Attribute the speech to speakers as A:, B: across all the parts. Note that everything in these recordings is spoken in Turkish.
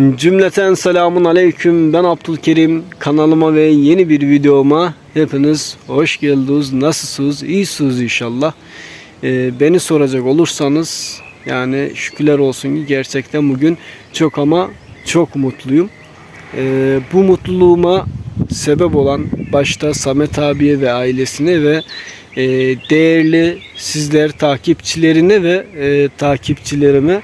A: Cümleten selamun aleyküm. Ben Abdülkerim. Kanalıma ve yeni bir videoma hepiniz hoş geldiniz. Nasılsınız? İyisiniz inşallah. Ee, beni soracak olursanız yani şükürler olsun ki gerçekten bugün çok ama çok mutluyum. Ee, bu mutluluğuma sebep olan başta Samet abiye ve ailesine ve e, değerli sizler takipçilerine ve e, takipçilerime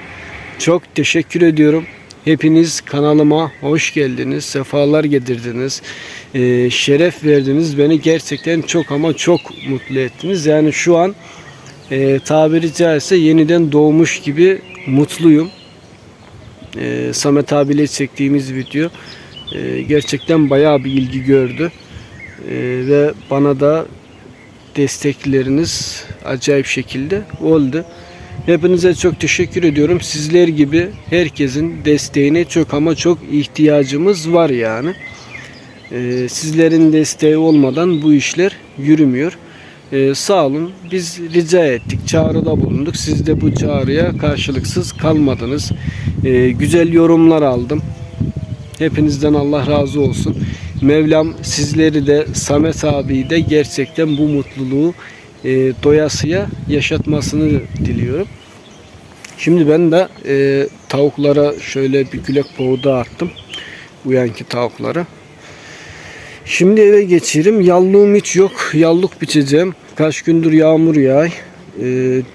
A: çok teşekkür ediyorum. Hepiniz kanalıma hoş geldiniz, sefalar getirdiniz, e, şeref verdiniz. Beni gerçekten çok ama çok mutlu ettiniz. Yani şu an e, tabiri caizse yeniden doğmuş gibi mutluyum. E, Samet abiyle çektiğimiz video e, gerçekten bayağı bir ilgi gördü. E, ve bana da destekleriniz acayip şekilde oldu. Hepinize çok teşekkür ediyorum. Sizler gibi herkesin desteğine çok ama çok ihtiyacımız var yani. Ee, sizlerin desteği olmadan bu işler yürümüyor. Ee, sağ olun. Biz rica ettik, çağrıda bulunduk. Siz de bu çağrıya karşılıksız kalmadınız. Ee, güzel yorumlar aldım. Hepinizden Allah razı olsun. Mevlam sizleri de Samet abiyi de gerçekten bu mutluluğu e, doyasıya yaşatmasını diliyorum. Şimdi ben de e, tavuklara şöyle bir külek buğda attım. Uyanki tavuklara. Şimdi eve geçerim. Yallığım hiç yok. Yallık biçeceğim. Kaç gündür yağmur yağ. E,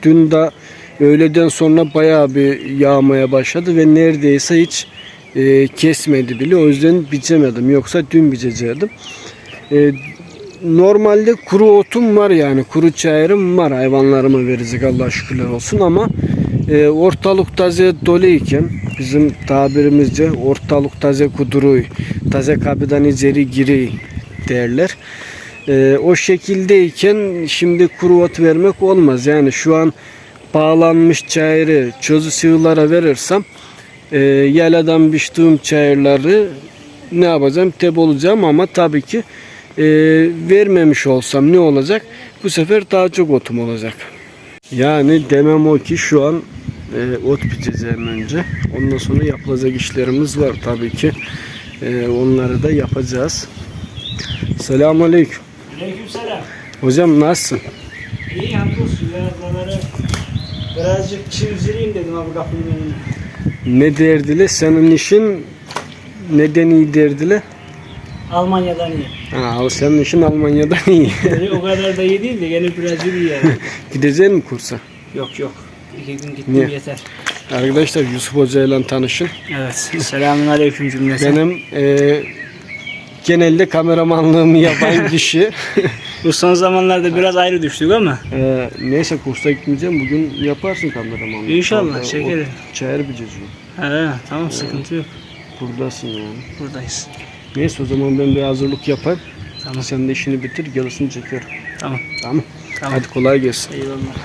A: dün de öğleden sonra bayağı bir yağmaya başladı ve neredeyse hiç e, kesmedi bile. O yüzden biçemedim. Yoksa dün biçecektim. E, normalde kuru otum var yani kuru çayırım var. Hayvanlarıma verecek Allah şükürler olsun ama e, ortalık taze doluyken bizim tabirimizce ortalık taze kuduruy taze kapıdan içeri giri derler. E, o şekildeyken şimdi kuru ot vermek olmaz. Yani şu an bağlanmış çayırı çözü sığılara verirsem e, yeladan biçtiğim çayırları ne yapacağım? Teb olacağım ama tabii ki e, vermemiş olsam ne olacak? Bu sefer daha çok otum olacak. Yani demem o ki şu an e, ot biteceğim önce. Ondan sonra yapılacak işlerimiz var tabii ki. E, onları da yapacağız. Selamun Aleyküm.
B: Aleykümselam.
A: Hocam nasılsın?
B: İyi hamdolsun ya buraları birazcık çimzireyim dedim abi kapının önüne.
A: Ne derdile? Senin işin neden iyi derdile?
B: Almanya'dan iyi.
A: Ha, o senin işin Almanya'dan iyi.
B: Yani o kadar da iyi değil de gene birazcık iyi yani.
A: Gideceksin mi kursa?
B: yok yok. İki gün gittim
A: Niye?
B: yeter.
A: Arkadaşlar Yusuf Hoca ile tanışın.
B: Evet. Selamun aleyküm cümlesi.
A: Benim e, genelde kameramanlığımı yapan kişi.
B: Bu son zamanlarda biraz ayrı düştük ama.
A: e, neyse kursa gitmeyeceğim. Bugün yaparsın kameramanlığı.
B: İnşallah,
A: o Çayır bileceğiz.
B: He tamam sıkıntı yok.
A: Buradasın yani.
B: Buradayız.
A: Neyse o zaman ben bir hazırlık yapayım.
B: Tamam.
A: Sen de işini bitir, gerisini çekiyorum.
B: Tamam.
A: Tamam.
B: Tamam.
A: Hadi kolay gelsin.
B: Eyvallah.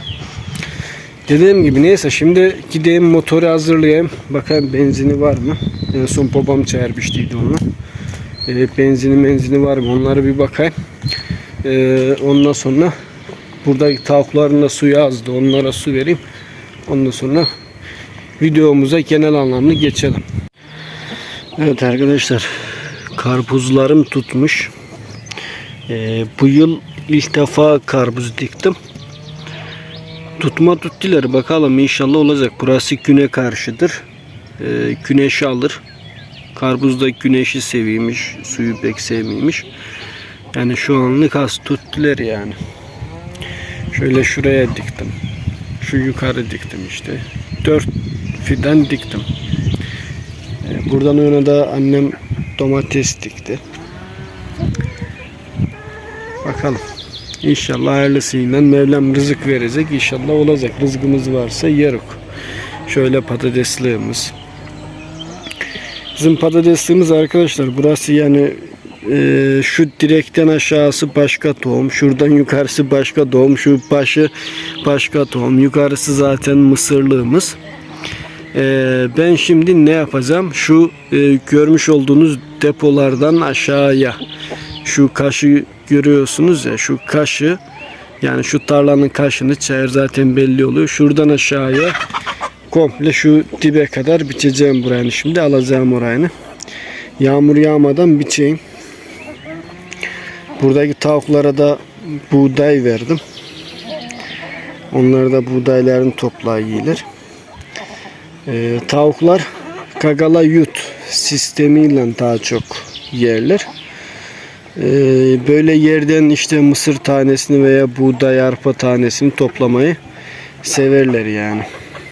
A: Dediğim gibi neyse şimdi gideyim motoru hazırlayayım. Bakayım benzini var mı? En son babam çağırmıştıydı onu. Ee, benzini menzini var mı? Onlara bir bakayım. Ee, ondan sonra buradaki tavukların da suyu azdı. Onlara su vereyim. Ondan sonra videomuza genel anlamda geçelim. Evet arkadaşlar karpuzlarım tutmuş. Ee, bu yıl ilk defa karpuz diktim. Tutma tuttular bakalım inşallah olacak. Burası güne karşıdır. Ee, güneşi alır. Karpuz da güneşi seviyormuş. Suyu pek sevmiyormuş. Yani şu anlık az tuttular yani. Şöyle şuraya diktim. Şu yukarı diktim işte. Dört fidan diktim. Ee, buradan öne de annem domates dikti. Bakalım. İnşallah hayırlısıyla Mevlam rızık verecek. İnşallah olacak. Rızkımız varsa yeruk. Şöyle patatesliğimiz. Bizim patatesliğimiz arkadaşlar burası yani e, şu direkten aşağısı başka tohum. Şuradan yukarısı başka tohum. Şu başı başka tohum. Yukarısı zaten mısırlığımız. E, ben şimdi ne yapacağım? Şu e, görmüş olduğunuz depolardan aşağıya şu kaşı görüyorsunuz ya şu kaşı yani şu tarlanın kaşını çayır zaten belli oluyor. Şuradan aşağıya komple şu dibe kadar biçeceğim burayını şimdi alacağım orayını. Yağmur yağmadan biçeyim. Buradaki tavuklara da buğday verdim. Onlar da buğdaylarını toplayıyorlar. Ee, tavuklar kagala yut sistemiyle daha çok yerler. Ee, böyle yerden işte mısır tanesini veya buğday arpa tanesini toplamayı severler yani.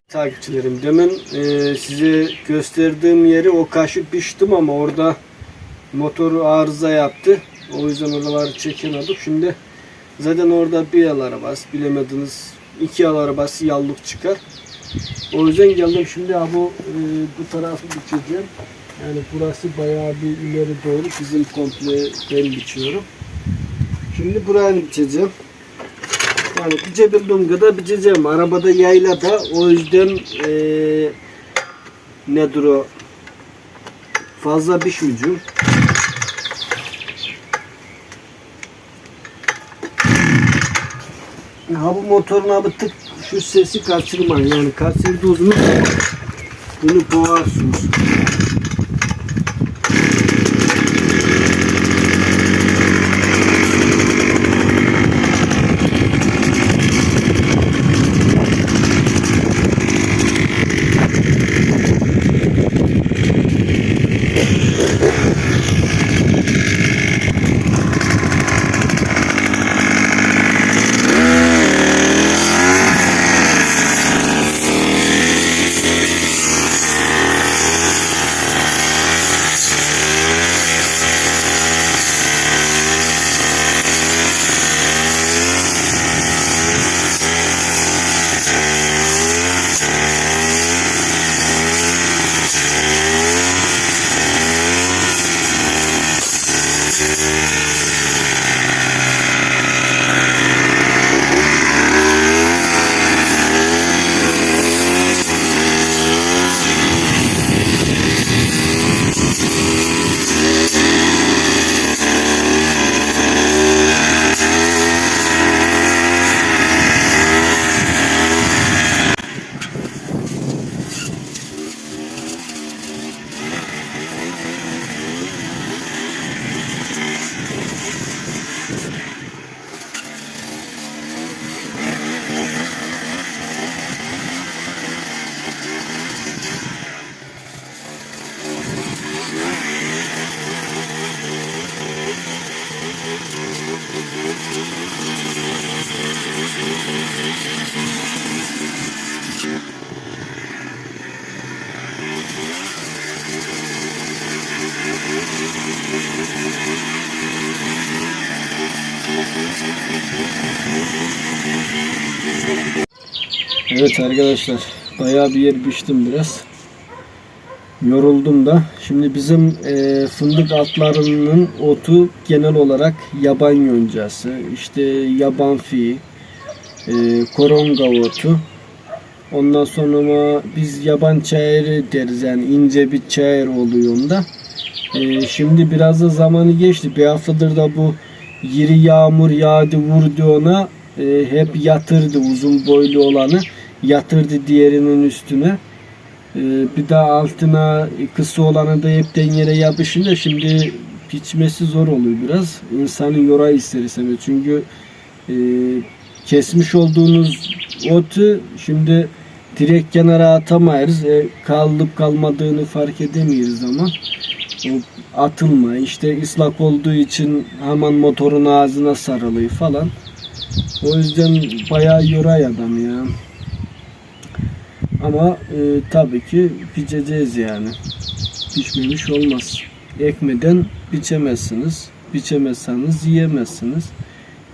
A: Takipçilerim demin e, size gösterdiğim yeri o kaşı biçtim ama orada motoru arıza yaptı. O yüzden oraları çekemedik. Şimdi zaten orada bir yal arabası bilemediniz iki yal arabası yallık çıkar. O yüzden geldim şimdi ha bu e, bu tarafı biçeceğim. Yani burası bayağı bir ileri doğru bizim komple ben biçiyorum. Şimdi burayı biçeceğim. Yani biçebildiğim kadar biçeceğim. Arabada yayla da o yüzden e, nedir o fazla biçmeyeceğim. Ha bu motorun abi tık şu sesi kaçırmayın. Yani kaçırdığınız bunu boğarsınız. Evet arkadaşlar bayağı bir yer biçtim biraz. Yoruldum da. Şimdi bizim e, fındık altlarının otu genel olarak yaban yoncası, işte yaban fiği, e, koronga otu. Ondan sonra ama biz yaban çayırı deriz yani ince bir çayır oluyor onda. E, şimdi biraz da zamanı geçti. Bir haftadır da bu yeri yağmur yağdı vurdu ona. E, hep yatırdı uzun boylu olanı. Yatırdı diğerinin üstüne. Ee, bir daha altına kısa olanı da hepten yere yapışınca şimdi biçmesi zor oluyor biraz. İnsanı yora ister istemez. Çünkü e, kesmiş olduğunuz otu şimdi direkt kenara atamayız. E, kalıp kalmadığını fark edemiyoruz ama o atılma işte ıslak olduğu için hemen motorun ağzına sarılıyor falan. O yüzden bayağı yoray adam ya. Ama e, tabii ki biçeceğiz yani. Biçmemiş olmaz. Ekmeden biçemezsiniz. Biçemezseniz yiyemezsiniz.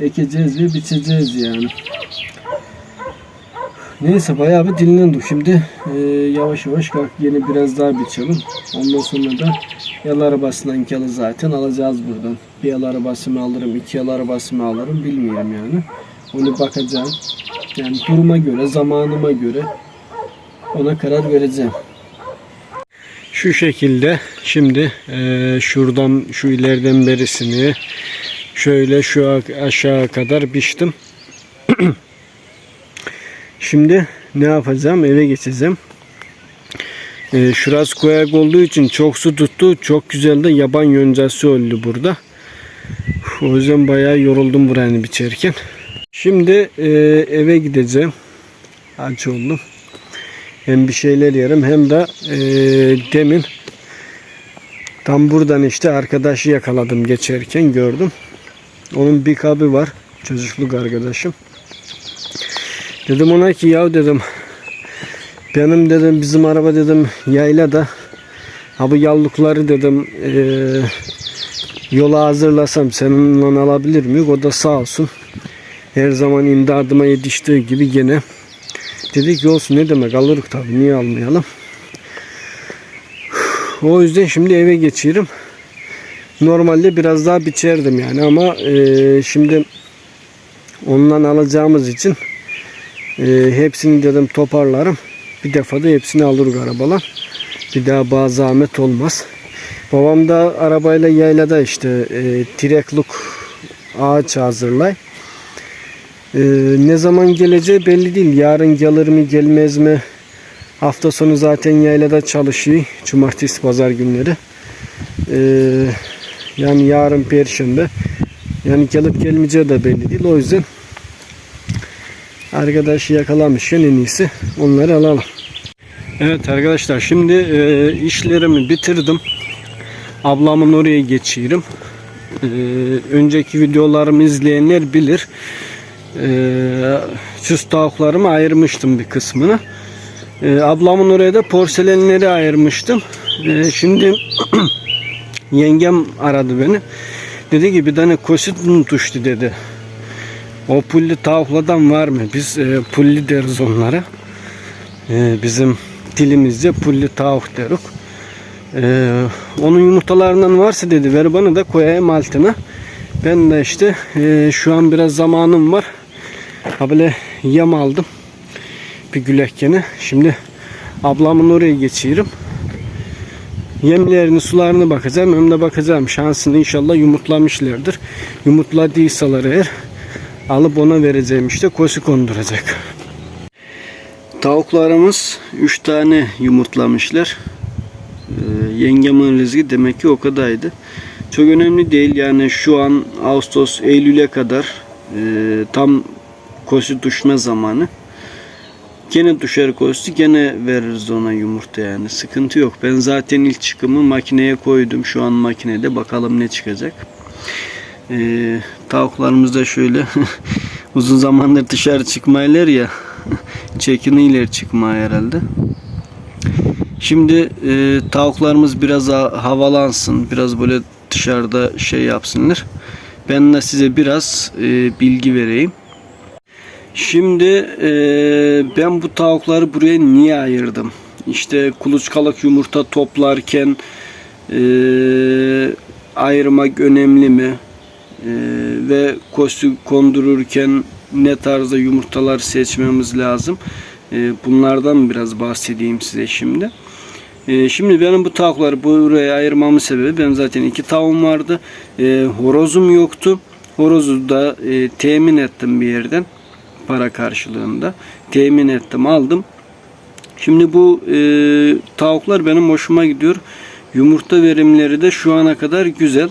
A: Ekeceğiz ve biçeceğiz yani. Neyse bayağı bir dinlendik. Şimdi e, yavaş yavaş kalk yeni biraz daha biçelim. Ondan sonra da yal arabasından kalı zaten alacağız buradan. Bir yal arabası mı alırım, iki yal arabası mı alırım bilmiyorum yani. Onu bakacağım. Yani duruma göre, zamanıma göre ona karar vereceğim. Şu şekilde şimdi e, şuradan şu ileriden berisini şöyle şu aşağı kadar biçtim. şimdi ne yapacağım? Eve geçeceğim. E, şurası koyak olduğu için çok su tuttu. Çok güzel de yaban yoncası oldu burada. O yüzden bayağı yoruldum buranı biçerken. Şimdi e, eve gideceğim. Aç oldum. Hem bir şeyler yerim hem de e, demin tam buradan işte arkadaşı yakaladım geçerken gördüm. Onun bir kabı var. Çocukluk arkadaşım. Dedim ona ki yav dedim benim dedim bizim araba dedim yayla da ha bu yallukları dedim eee, yola hazırlasam seninle alabilir miyim? O da sağ olsun. Her zaman imdadıma yetiştiği gibi gene dedik olsun ne demek alırız tabii niye almayalım. O yüzden şimdi eve geçiyorum. Normalde biraz daha biçerdim yani ama eee, şimdi ondan alacağımız için eee, hepsini dedim toparlarım. Bir defada hepsini alırız arabalar. Bir daha bazı zahmet olmaz. Babam da arabayla yaylada işte e, tirekluk ağaç hazırlay. E, ne zaman geleceği belli değil. Yarın gelir mi gelmez mi? Hafta sonu zaten yaylada çalışıyor. Cumartesi pazar günleri. E, yani yarın perşembe. Yani gelip gelmeyeceği de belli değil. O yüzden arkadaşı yakalamışken en iyisi onları alalım. Evet arkadaşlar şimdi e, işlerimi bitirdim. Ablamın oraya geçiyorum. E, önceki videolarımı izleyenler bilir. E, süs tavuklarımı ayırmıştım bir kısmını. E, ablamın oraya da porselenleri ayırmıştım. E, şimdi yengem aradı beni. Dedi ki bir tane kosit mi dedi. O pulli tavuklardan var mı? Biz e, pulli deriz onlara. E, bizim dilimizde pulli tavuk deruk. E, onun yumurtalarından varsa dedi ver bana da koyayım altına. Ben de işte e, şu an biraz zamanım var. Ha böyle yem aldım. Bir gülekkeni. Şimdi ablamın oraya geçiyorum. Yemlerini, sularını bakacağım. Hem de bakacağım. Şansını inşallah yumurtlamışlardır. Yumurtladıysalar eğer alıp ona vereceğim işte kosu konduracak. Tavuklarımız 3 tane yumurtlamışlar. Ee, yengemin rizki demek ki o kadardı. Çok önemli değil yani şu an Ağustos Eylül'e kadar e, tam kosu düşme zamanı. Gene düşer kostu gene veririz ona yumurta yani sıkıntı yok. Ben zaten ilk çıkımı makineye koydum. Şu an makinede bakalım ne çıkacak. Ee, tavuklarımız da şöyle uzun zamandır dışarı çıkmaylar ya çekiniler çıkmaya herhalde. Şimdi e, tavuklarımız biraz ha- havalansın, biraz böyle dışarıda şey yapsınlar. Ben de size biraz e, bilgi vereyim. Şimdi e, ben bu tavukları buraya niye ayırdım? İşte kuluçkalık yumurta toplarken e, ayırmak önemli mi? E, ve kostü kondururken ne tarzda yumurtalar seçmemiz lazım? E, bunlardan biraz bahsedeyim size şimdi. E, şimdi benim bu tavukları buraya ayırmamın sebebi benim zaten iki tavuğum vardı. E, horozum yoktu. Horozu da e, temin ettim bir yerden para karşılığında. Temin ettim aldım. Şimdi bu e, tavuklar benim hoşuma gidiyor. Yumurta verimleri de şu ana kadar güzel.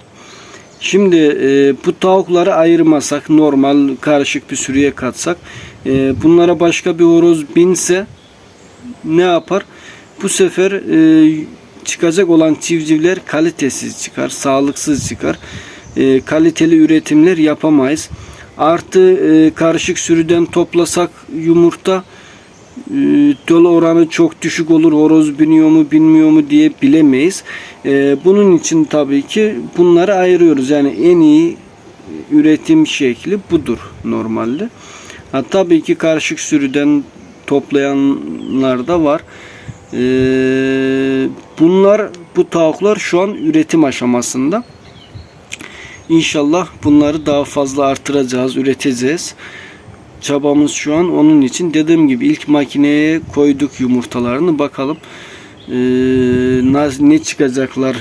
A: Şimdi e, bu tavukları ayırmasak, normal karışık bir sürüye katsak, e, bunlara başka bir horoz binse ne yapar? Bu sefer e, çıkacak olan civcivler kalitesiz çıkar, sağlıksız çıkar. E, kaliteli üretimler yapamayız. Artı e, karışık sürüden toplasak yumurta e, dolu oranı çok düşük olur. Horoz biniyor mu binmiyor mu diye bilemeyiz. E, bunun için tabii ki bunları ayırıyoruz. Yani en iyi üretim şekli budur normalde. Ha, tabii ki karışık sürüden toplayanlar da var. E, bunlar bu tavuklar şu an üretim aşamasında. İnşallah bunları daha fazla artıracağız, üreteceğiz. Çabamız şu an onun için. Dediğim gibi ilk makineye koyduk yumurtalarını. Bakalım naz- ne çıkacaklar,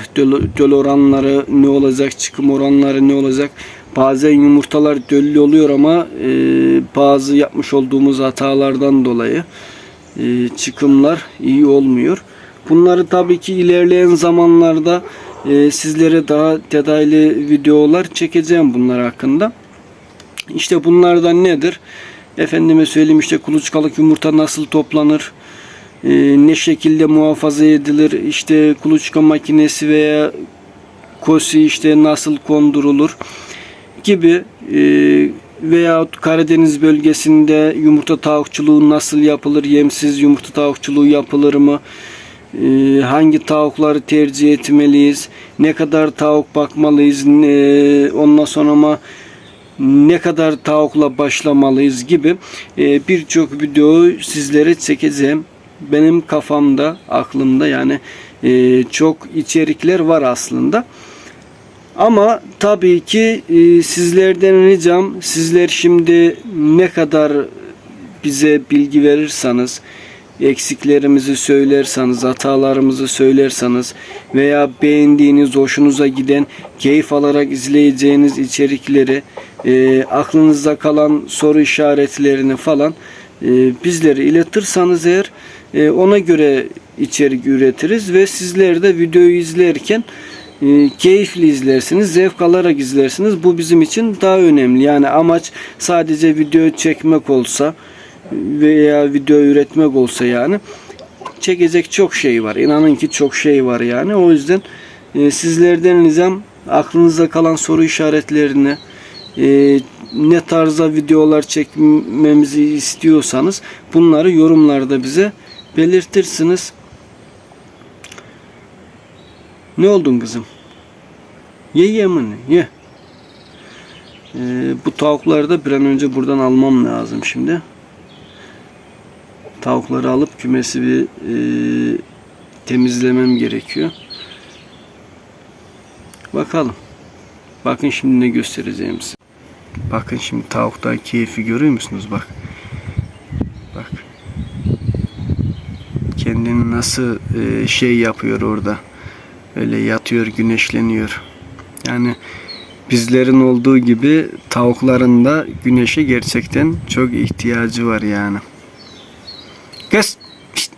A: döl oranları ne olacak, çıkım oranları ne olacak. Bazen yumurtalar döllü oluyor ama e, bazı yapmış olduğumuz hatalardan dolayı e, çıkımlar iyi olmuyor. Bunları tabii ki ilerleyen zamanlarda e, sizlere daha detaylı videolar çekeceğim bunlar hakkında. İşte bunlardan nedir? Efendime söyleyeyim işte kuluçkalık yumurta nasıl toplanır? E, ne şekilde muhafaza edilir? İşte kuluçka makinesi veya kosi işte nasıl kondurulur? Gibi e, veyahut Karadeniz bölgesinde yumurta tavukçuluğu nasıl yapılır? Yemsiz yumurta tavukçuluğu yapılır mı? E, hangi tavukları tercih etmeliyiz? Ne kadar tavuk bakmalıyız? Ne, ondan sonra ama ne kadar tavukla başlamalıyız gibi e, birçok video sizlere çekeceğim. Benim kafamda, aklımda yani e, çok içerikler var aslında. Ama tabii ki e, sizlerden ricam sizler şimdi ne kadar bize bilgi verirseniz eksiklerimizi söylerseniz, hatalarımızı söylerseniz veya beğendiğiniz, hoşunuza giden, keyif alarak izleyeceğiniz içerikleri, e, aklınızda kalan soru işaretlerini falan e, bizlere iletirseniz eğer e, ona göre içerik üretiriz ve sizler de videoyu izlerken e, keyifli izlersiniz, zevk alarak izlersiniz. Bu bizim için daha önemli. Yani amaç sadece video çekmek olsa veya video üretmek olsa yani çekecek çok şey var. İnanın ki çok şey var yani. O yüzden e, sizlerden ricam aklınızda kalan soru işaretlerini e, ne tarzda videolar çekmemizi istiyorsanız bunları yorumlarda bize belirtirsiniz. Ne oldun kızım? Ye yemini ye. Ee, bu tavukları da bir an önce buradan almam lazım şimdi. Tavukları alıp kümesi bir e, temizlemem gerekiyor. Bakalım. Bakın şimdi ne göstereceğim size. Bakın şimdi tavukta keyfi görüyor musunuz? Bak. Bak. Kendini nasıl e, şey yapıyor orada. Öyle yatıyor, güneşleniyor. Yani bizlerin olduğu gibi tavukların da güneşe gerçekten çok ihtiyacı var yani. Kız. Pişt.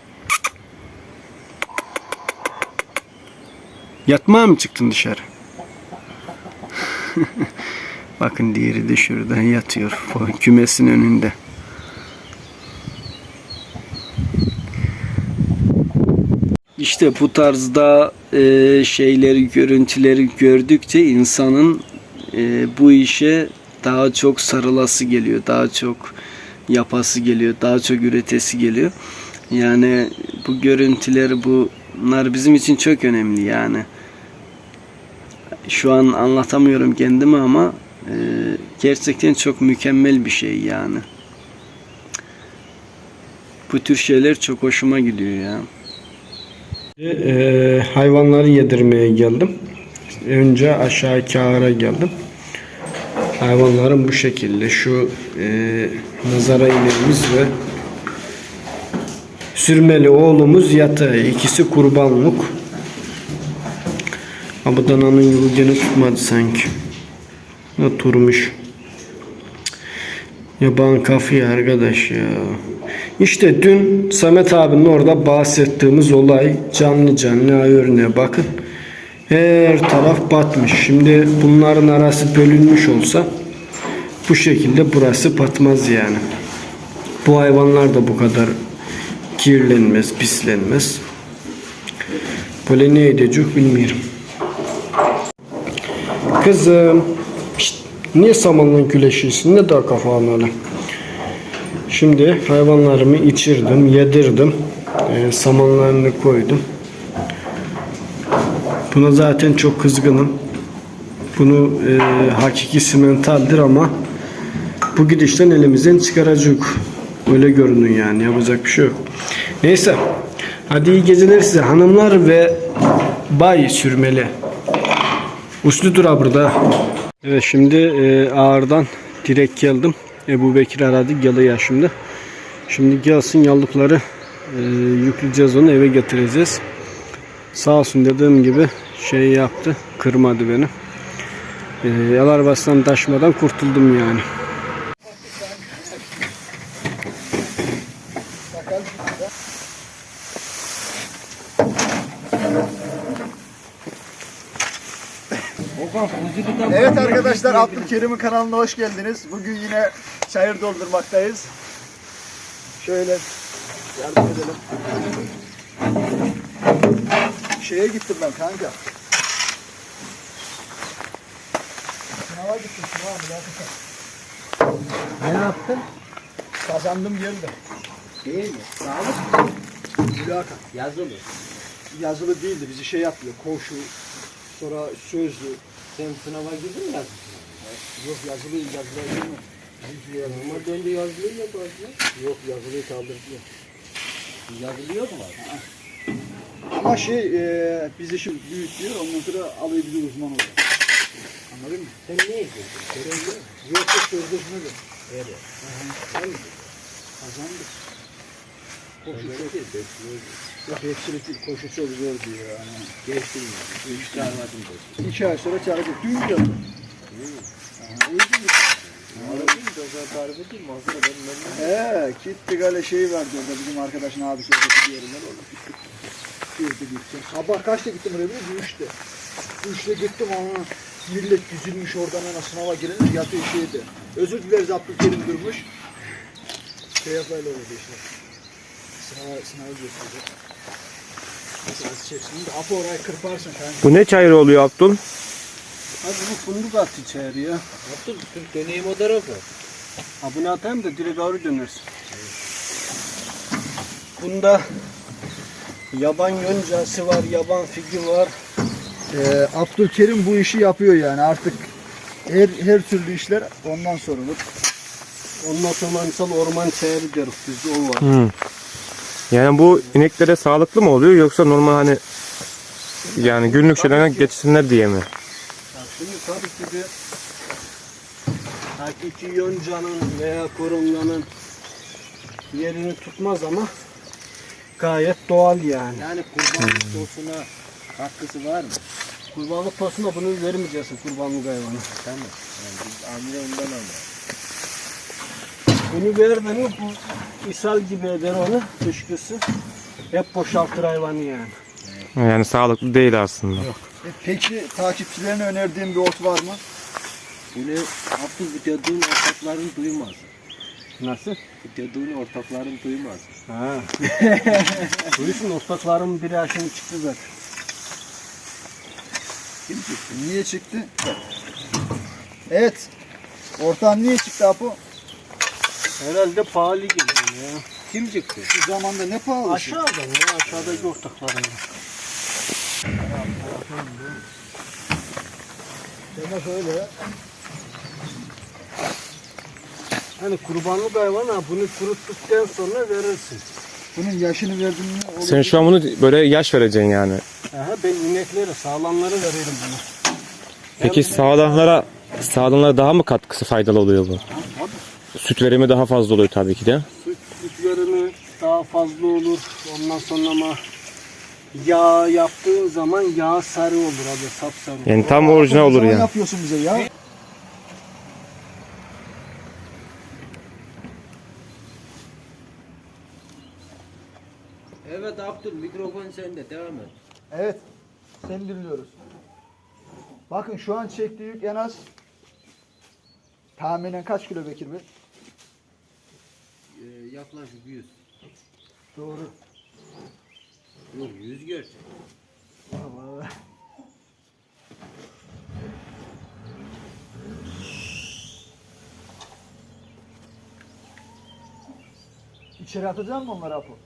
A: Yatmaya mı çıktın dışarı? Bakın diğeri de şurada yatıyor. Kümesin önünde. İşte bu tarzda e, şeyleri, görüntüleri gördükçe insanın e, bu işe daha çok sarılası geliyor, daha çok yapası geliyor, daha çok üretesi geliyor. Yani bu görüntüler, bunlar bizim için çok önemli yani. Şu an anlatamıyorum kendimi ama e, gerçekten çok mükemmel bir şey yani. Bu tür şeyler çok hoşuma gidiyor ya. Ee, hayvanları yedirmeye geldim. Önce aşağı kağıra geldim. Hayvanların bu şekilde şu e, nazara ineğimiz ve sürmeli oğlumuz yatağı. ikisi kurbanlık. Bu dananın yolu tutmadı sanki. Ne turmuş. Yaban kafayı arkadaş ya. İşte dün Samet abinin orada bahsettiğimiz olay canlı canlı örneğe bakın. Her taraf batmış. Şimdi bunların arası bölünmüş olsa bu şekilde burası batmaz yani. Bu hayvanlar da bu kadar kirlenmez, pislenmez. Böyle ne edecek bilmiyorum. Kızım, pişt, niye samanla güleşiyorsun? Ne daha kafanı öyle? Şimdi hayvanlarımı içirdim, yedirdim. E, samanlarını koydum. Buna zaten çok kızgınım. Bunu e, hakiki simentaldir ama bu gidişten elimizden çıkaracak. Öyle görünüyor yani. Yapacak bir şey yok. Neyse. Hadi iyi geceler size hanımlar ve bay sürmeli. Uslu dura burada. Evet şimdi e, ağırdan direkt geldim. Ebu Bekir aradı geliyor şimdi. Şimdi gelsin yallıkları e, yükleyeceğiz onu eve getireceğiz. Sağ olsun dediğim gibi şey yaptı. Kırmadı beni. Ee, e, el arabasından taşmadan kurtuldum yani.
C: Evet arkadaşlar Abdülkerim'in kanalına hoş geldiniz. Bugün yine çayır doldurmaktayız. Şöyle yardım edelim. Şeye gittim ben kanka. Sınava gittim sınava mülakata.
B: Ne yaptın?
C: Kazandım geldim.
B: Değil mi? Sağlık
C: Mülakat.
B: yazılı.
C: Yazılı değildi bizi şey yapıyor. Koşu, sonra sözlü.
B: Sen sınava girdin mi yazdın?
C: Yok yazılı yazılı değil mi?
B: Ama döndü yazılıyor ya bazı.
C: Yok yazılıyı kaldırdılar.
B: Yazılıyor mu?
C: Ama şey e, biz işi büyütüyor ondan sonra alıyor bizi uzman oluyor. Anladın mı?
B: Sen ne yapıyorsun? Görevli mi?
C: Yok yok sözleşme de.
B: Evet.
C: Kazandık. Koşu
B: Koşu
C: çok,
B: çok bekliyoruz.
C: yok hepsini değil, zor diyor yani.
B: Geçtim. Üç tane vardım.
C: İki ay sonra çağıracak. Dün geldi.
B: Uygun mu?
C: He, gitti gale şey vardı orada bizim arkadaşın abisi oradaki bir yerinden gittik. Girdi gitti. Sabah kaçta gittim oraya biliyor musun? Üçte. Üçte gittim ama millet düzülmüş oradan ana sınava girince yatıyor şeydi. Özür dileriz Abdülkerim durmuş. Şey yapayla oldu işte. Sınava, sınavı gösterecek. Nasıl az çeksin de Apo orayı kırparsın kanka.
D: Bu ne çayır oluyor Abdul?
A: Abi bu fındık attı içeri ya.
B: Abdül, Türk döneyim o tarafı.
A: Ha bunu atayım da direkt ağrı dönersin. Bunda yaban yoncası var, yaban figi var.
C: Ee, Abdülkerim bu işi yapıyor yani artık her her türlü işler ondan sorulur.
A: Ondan sonra misal orman çayırı deriz biz o var.
D: Hmm. Yani bu ineklere sağlıklı mı oluyor yoksa normal hani yani günlük şeylerine geçsinler diye mi?
A: Ya şimdi tabii ki de hakiki yoncanın veya korunganın yerini tutmaz ama gayet doğal yani.
B: Yani kurbanlık sosuna katkısı var mı?
A: Kurbanlık posuna bunu vermeyeceksin kurbanlık hayvanı.
B: Tamam. Yani biz amire ondan alıyoruz.
A: Bunu verdin mi bu ishal gibi eder onu dışkısı. Hep boşaltır hayvanı yani.
D: Yani sağlıklı değil aslında.
C: E, peki takipçilerine önerdiğin bir ot var mı?
B: Bunu Abdül bu dediğin ortakların duymaz.
A: Nasıl?
B: Dediğin ortakların duymaz.
A: Ha. Duysun ortaklarımın biri aşağı çıktı zaten.
C: Kim çıktı? Niye çıktı? Evet. Ortağın niye çıktı Apo?
A: Herhalde pahalı geliyor ya.
B: Kim çıktı?
C: Şu zamanda ne pahalı?
A: Aşağıdan ya aşağıdaki ortaklarım.
C: Demek öyle.
A: Hani kurbanlık hayvan ha bunu kuruttuktan sonra verirsin.
C: Bunun yaşını verdin mi? olur.
D: Sen şu an bunu böyle yaş vereceksin yani.
A: Aha, ben ineklere sağlamları veririm bunu.
D: Peki sağlamlara sağlamlara daha mı katkısı faydalı oluyor bu? Süt verimi daha fazla oluyor tabii ki de.
A: Süt, süt verimi daha fazla olur. Ondan sonra ama yağ yaptığın zaman yağ sarı olur abi sapsarı.
D: Yani tam orijinal olur
C: zaman
D: yani.
C: yapıyorsun bize ya.
B: Evet Abdül mikrofon sende devam et.
C: Evet. Seni dinliyoruz. Bakın şu an çektiği yük en az tahminen kaç kilo Bekir Bey?
B: Ee, yaklaşık 100.
C: Doğru.
B: Yok 100 gerçek.
C: Vallahi. İçeri atacak mı onları Apo?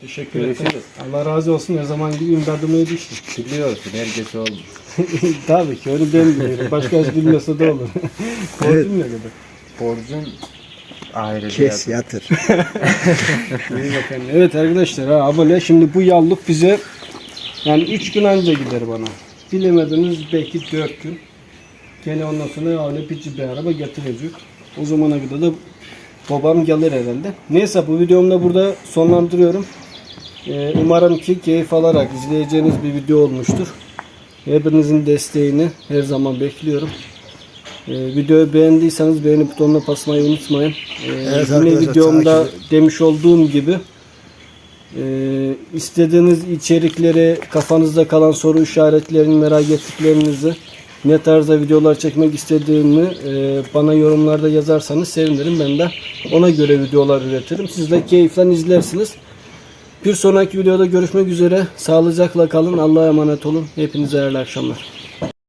A: Teşekkür ederim. Allah razı olsun her zaman gibi imdadıma yetişti.
B: Biliyorsun herkes oldu.
A: Tabii ki onu ben biliyorum. Başkası bilmese de olur. Korktum ne kadar.
B: Borcun ayrı
C: Kes yatır.
A: İyi bakalım. Evet arkadaşlar ha abone şimdi bu yallık bize yani 3 gün önce gider bana. Bilemediniz belki 4 gün. Gene ondan sonra öyle bir bir araba getirecek. O zamana kadar da babam gelir herhalde. Neyse bu videomu da burada sonlandırıyorum. Ee, umarım ki keyif alarak izleyeceğiniz bir video olmuştur. Hepinizin desteğini her zaman bekliyorum. Ee, videoyu beğendiyseniz beğeni butonuna basmayı unutmayın. Ee,
C: Evet
A: yine videomda
C: takip
A: demiş olduğum gibi Ee, istediğiniz içerikleri, kafanızda kalan soru işaretlerini, merak ettiklerinizi, ne tarzda videolar çekmek istediğimi e, bana yorumlarda yazarsanız sevinirim. Ben de ona göre videolar üretirim. Siz de keyifle izlersiniz. Bir sonraki videoda görüşmek üzere. Sağlıcakla kalın. Allah'a emanet olun. Hepinize hayırlı akşamlar.